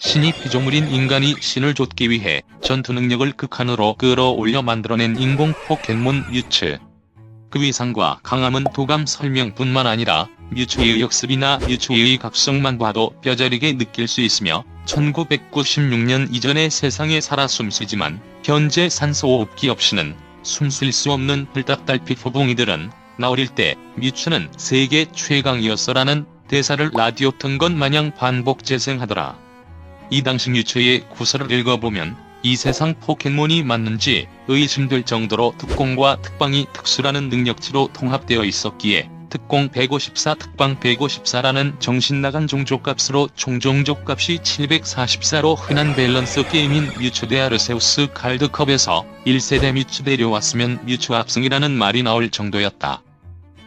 신이 피조물인 인간이 신을 좇기 위해 전투 능력을 극한으로 끌어올려 만들어낸 인공 포켓몬 뮤츠. 그 위상과 강함은 도감 설명뿐만 아니라 뮤츠의 역습이나 뮤츠의 각성만 봐도 뼈저리게 느낄 수 있으며 1996년 이전의 세상에 살아 숨쉬지만 현재 산소호흡기 없이는 숨 쉴 수 없는 불닭달빛 호봉이들은 나 어릴 때 뮤츠는 세계 최강이었어라는 대사를 라디오 튼 것 마냥 반복 재생하더라. 이 당시 뮤츠의 구설을 읽어보면 이 세상 포켓몬이 맞는지 의심될 정도로 특공과 특방이 특수라는 능력치로 통합되어 있었기에 특공 154 특방 154라는 정신나간 종족값으로 총종족값이 744로 흔한 밸런스 게임인 뮤츠 대 아르세우스 칼드컵에서 1세대 뮤츠 데려왔으면 뮤츠 압승이라는 말이 나올 정도였다.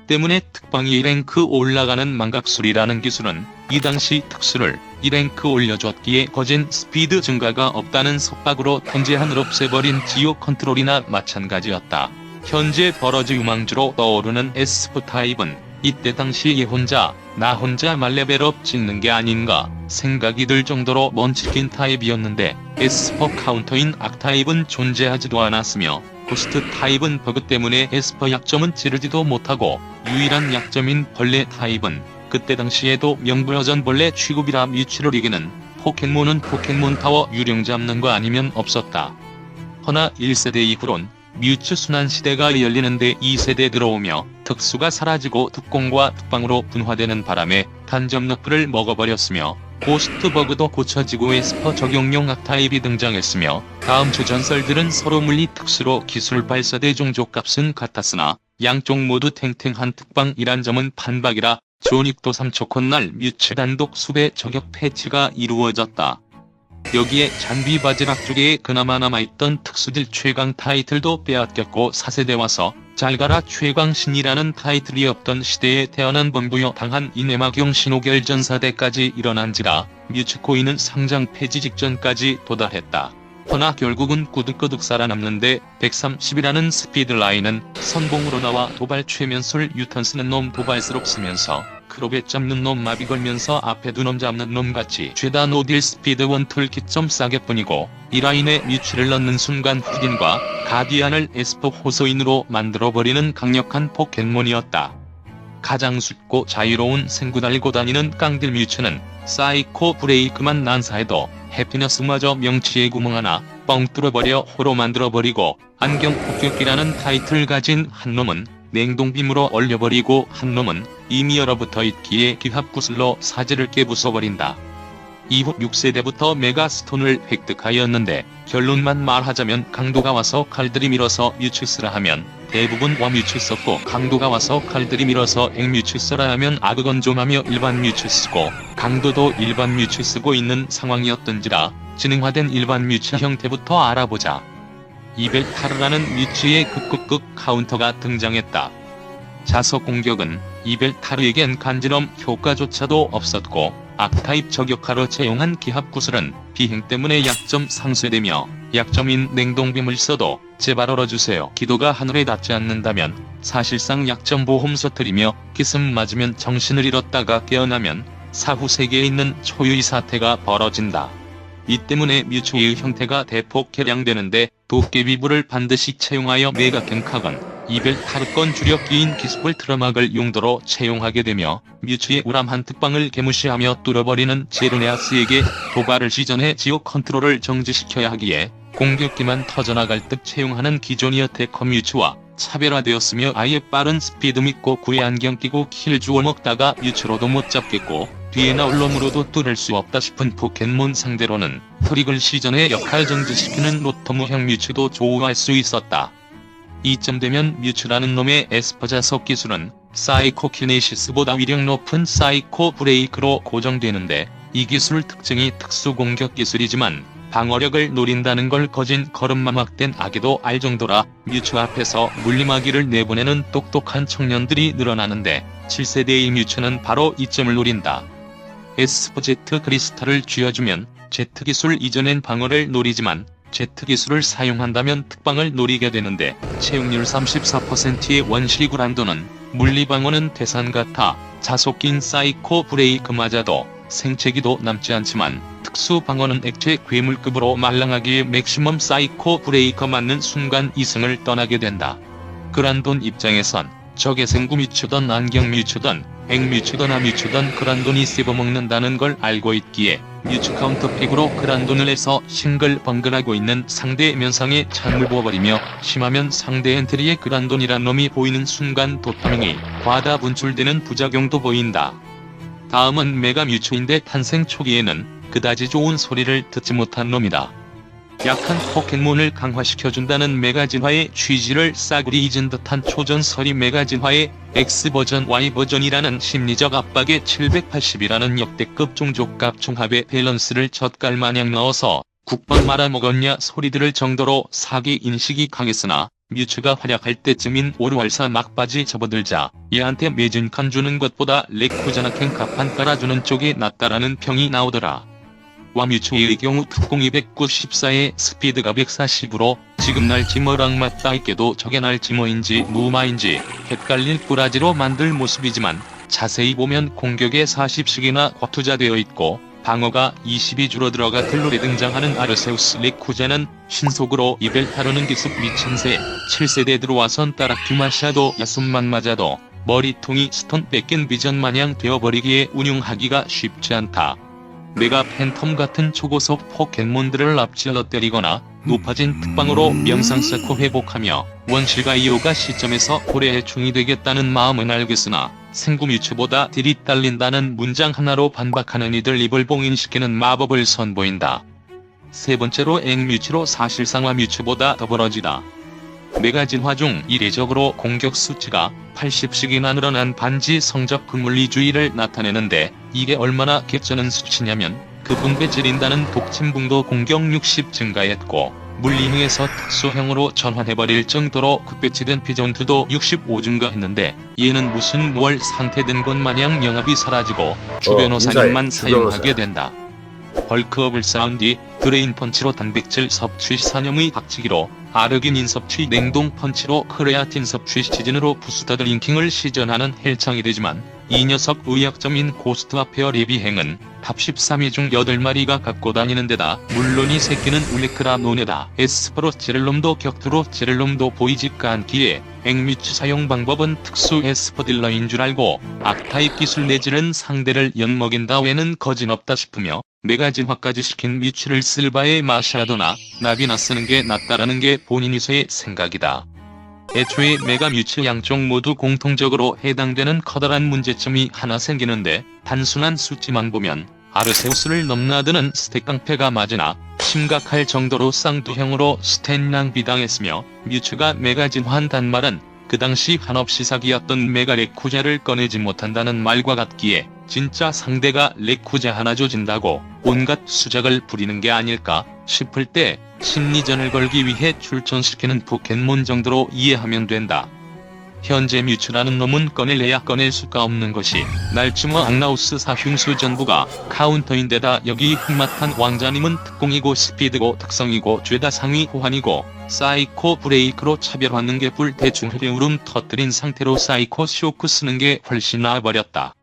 때문에 특방이 1랭크 올라가는 망각술이라는 기술은 이 당시 특수를 1랭크 올려줬기에 거진 스피드 증가가 없다는 속박으로 통제하늘 없애버린 지오 컨트롤이나 마찬가지였다. 현재 버러지 유망주로 떠오르는 에스프 타입은 이때 당시 얘 혼자 나 혼자 말레벨업 짓는 게 아닌가 생각이 들 정도로 먼치킨 타입이었는데 에스퍼 카운터인 악타입은 존재하지도 않았으며 고스트 타입은 버그 때문에 에스퍼 약점은 찌르지도 못하고 유일한 약점인 벌레 타입은 그때 당시에도 명불허전 벌레 취급이라 뮤츠를 이기는 포켓몬은 포켓몬 타워 유령 잡는 거 아니면 없었다. 허나 1세대 이후론 뮤츠 순환 시대가 열리는데 2세대 들어오며 특수가 사라지고 특공과 특방으로 분화되는 바람에 단점 너프를 먹어버렸으며 고스트 버그도 고쳐지고 에스퍼 적용용 악타입이 등장했으며 다음 주 전설들은 서로 물리 특수로 기술 발사대 종족값은 같았으나 양쪽 모두 탱탱한 특방이란 점은 판박이라 조닉도 3초 컷날 뮤츠 단독 수배 저격 패치가 이루어졌다. 여기에 잔비 바지락 쪽에 그나마 남아있던 특수들 최강 타이틀도 빼앗겼고 4세대 와서 잘가라 최강신이라는 타이틀이 없던 시대에 태어난 범부여 당한 이내마경 신호결 전사대까지 일어난지라 뮤츠코인은 상장 폐지 직전까지 도달했다. 허나 결국은 꾸득꾸득 살아남는데 130이라는 스피드라인은 선봉으로 나와 도발 최면술 유턴 쓰는 놈 도발스럽 쓰면서 크롭에 잡는 놈 마비 걸면서 앞에 두 놈 잡는 놈 같이 죄다 노딜 스피드 원툴 기점 싸게 뿐이고 이 라인에 뮤츠를 넣는 순간 후딘과 가디안을 에스퍼 호소인으로 만들어버리는 강력한 포켓몬이었다. 가장 쉽고 자유로운 생구 달고 다니는 깡딜 뮤츠는 사이코 브레이크만 난사해도 해피너스마저 명치에 구멍 하나 뻥 뚫어버려 호로 만들어버리고 안경 폭격기라는 타이틀 가진 한 놈은 냉동빔으로 얼려버리고 한 놈은 이미 얼어붙어 있기에 기합구슬로 사지를 깨부숴버린다. 이후 6세대부터 메가스톤을 획득하였는데 결론만 말하자면 강도가 와서 칼들이 밀어서 뮤츠스라 하면 대부분 와뮤츠 썼고 강도가 와서 칼들이 밀어서 액뮤츠 써라 하면 아그건 좀 하며 일반 뮤츠 쓰고 강도도 일반 뮤츠 쓰고 있는 상황이었던지라 지능화된 일반 뮤츠 형태부터 알아보자. 이벨타르라는 뮤츠의 극극극 카운터가 등장했다. 자석 공격은 이벨타르에겐 간지럼 효과조차도 없었고 악타입 저격하러 채용한 기합구슬은 비행 때문에 약점 상쇄되며 약점인 냉동빔을 써도 제발 얼어주세요. 기도가 하늘에 닿지 않는다면 사실상 약점 보험 서트리며 기습 맞으면 정신을 잃었다가 깨어나면 사후 세계에 있는 초유의 사태가 벌어진다. 이 때문에 뮤츠의 형태가 대폭 개량되는데 도깨비불을 반드시 채용하여 메가갱카건 이벨타르건 주력기인 기습을 트라막을 용도로 채용하게 되며 뮤츠의 우람한 특방을 개무시하며 뚫어버리는 제르네아스에게 도발을 시전해 지오 컨트롤을 정지시켜야 하기에 공격기만 터져나갈 듯 채용하는 기존 여태커 뮤츠와 차별화되었으며 아예 빠른 스피드 믿고 구의 안경 끼고 킬 주워 먹다가 뮤츠로도 못 잡겠고 뒤에 나올 놈으로도 뚫을 수 없다 싶은 포켓몬 상대로는 트릭을 시전해 역할 정지시키는 로토무형 뮤츠도 좋아할 수 있었다. 이쯤 되면 뮤츠라는 놈의 에스퍼 자석 기술은 사이코 키네시스보다 위력 높은 사이코 브레이크로 고정되는데 이 기술 특징이 특수 공격 기술이지만 방어력을 노린다는 걸 거진 걸음마막된 아기도 알 정도라 뮤츠 앞에서 물리마기를 내보내는 똑똑한 청년들이 늘어나는데 7세대의 뮤츠는 바로 이점을 노린다. 에스퍼 제트 크리스탈을 쥐어주면 제트 기술 이전엔 방어를 노리지만 제트 기술을 사용한다면 특방을 노리게 되는데 채용률 34%의 원시 구란도는 물리방어는 태산 같아 자속긴 사이코 브레이크마저도 생체기도 남지 않지만 특수 방어는 액체 괴물급으로 말랑하기에 맥시멈 사이코 브레이커 맞는 순간 이승을 떠나게 된다. 그란돈 입장에선 적의 생구 미추던 안경 미추던 액 미추던 아 미추던 그란돈이 씹어먹는다는 걸 알고 있기에 뮤츠 카운터팩으로 그란돈을 해서 싱글벙글하고 있는 상대 면상에 찬물 부어버리며 심하면 상대 엔트리에 그란돈이란 놈이 보이는 순간 도파민이 과다 분출되는 부작용도 보인다. 다음은 메가 뮤츠인데 탄생 초기에는 그다지 좋은 소리를 듣지 못한 놈이다. 약한 포켓몬을 강화시켜준다는 메가진화의 취지를 싸구리 잊은 듯한 초전설이 메가진화의 X버전 Y버전이라는 심리적 압박에 780이라는 역대급 종족값 종합의 밸런스를 젓갈마냥 넣어서 국번 말아먹었냐 소리 들을 정도로 사기 인식이 강했으나 뮤츠가 활약할 때쯤인 오르왈사 막바지 접어들자 얘한테 매진칸 주는 것보다 레쿠자나캔 갑판 깔아주는 쪽이 낫다라는 평이 나오더라. 와뮤츠의 경우 특공 294에 스피드가 140으로 지금 날 지머랑 맞다 있게도 저게 날 지머인지 무마인지 헷갈릴 꾸라지로 만들 모습이지만 자세히 보면 공격에 40씩이나 과투자되어 있고 방어가 20이 줄어들어가 들로리 등장하는 아르세우스 레쿠자는 신속으로 이벨 타르는 기습 미친 새 7세대 들어와선 따라 듀마샤도 야숨만 맞아도 머리통이 스톤 뺏긴 비전 마냥 되어버리기에 운용하기가 쉽지 않다. 메가 팬텀 같은 초고속 포켓몬들을 앞질러 때리거나 높아진 특방으로 명상 쌓고 회복하며 원실과 이오가 시점에서 고래 해충이 되겠다는 마음은 알겠으나 생구 뮤츠보다 딜이 딸린다는 문장 하나로 반박하는 이들 입을 봉인시키는 마법을 선보인다. 세 번째로 앵뮤츠로 사실상화 뮤츠보다 더 벌어지다. 메가 진화 중 이례적으로 공격 수치가 80씩이나 늘어난 반지 성적 근물리주의를 나타내는데 이게 얼마나 개쩌는 수치냐면 그 분배 지린다는 독침붕도 공격 60 증가했고 물리형에서 특수형으로 전환해버릴 정도로 급배치된 피존트도 65 증가했는데 얘는 무슨 뭘 상태된 것 마냥 영합이 사라지고 주변 호사님만 인사해, 사용하게 주변호사. 된다. 벌크업을 쌓은 뒤 드레인 펀치로 단백질 섭취 산염의 박치기로 아르기닌 섭취 냉동 펀치로 크레아틴 섭취 시즌으로 부스터 드링킹을 시전하는 헬창이 되지만 이 녀석 의약점인 고스트 아페어 리비행은 탑 13위 중 8마리가 갖고 다니는 데다 물론 이 새끼는 울레크라 노네다. 에스퍼로 찌를 놈도 격투로 찌를 놈도 보이지가 않기에 앵미츠 사용 방법은 특수 에스퍼 딜러인 줄 알고 악타입 기술 내지는 상대를 엿먹인다 외에는 거진 없다 싶으며 메가진화까지 시킨 미츠를 쓸 바에 마샤도나 나비나 쓰는 게 낫다라는 게 본인이서의 생각이다. 애초에 메가 뮤츠 양쪽 모두 공통적으로 해당되는 커다란 문제점이 하나 생기는데 단순한 수치만 보면 아르세우스를 넘나드는 스택 깡패가 맞으나 심각할 정도로 쌍두형으로 스탠 낭비당했으며 뮤츠가 메가 진화한단 말은 그 당시 한없이 사기였던 메가 레쿠자를 꺼내지 못한다는 말과 같기에 진짜 상대가 레쿠자 하나 조진다고 온갖 수작을 부리는 게 아닐까 싶을 때 심리전을 걸기 위해 출전시키는 포켓몬 정도로 이해하면 된다. 현재 뮤츠라는 놈은 꺼낼래야 꺼낼 수가 없는 것이 날치모 악나우스 사흉수 전부가 카운터인데다 여기 흑마탄 왕자님은 특공이고 스피드고 특성이고 죄다 상위 호환이고 사이코 브레이크로 차별하는 게 불 대충 흐려울음 터뜨린 상태로 사이코 쇼크 쓰는 게 훨씬 나아버렸다.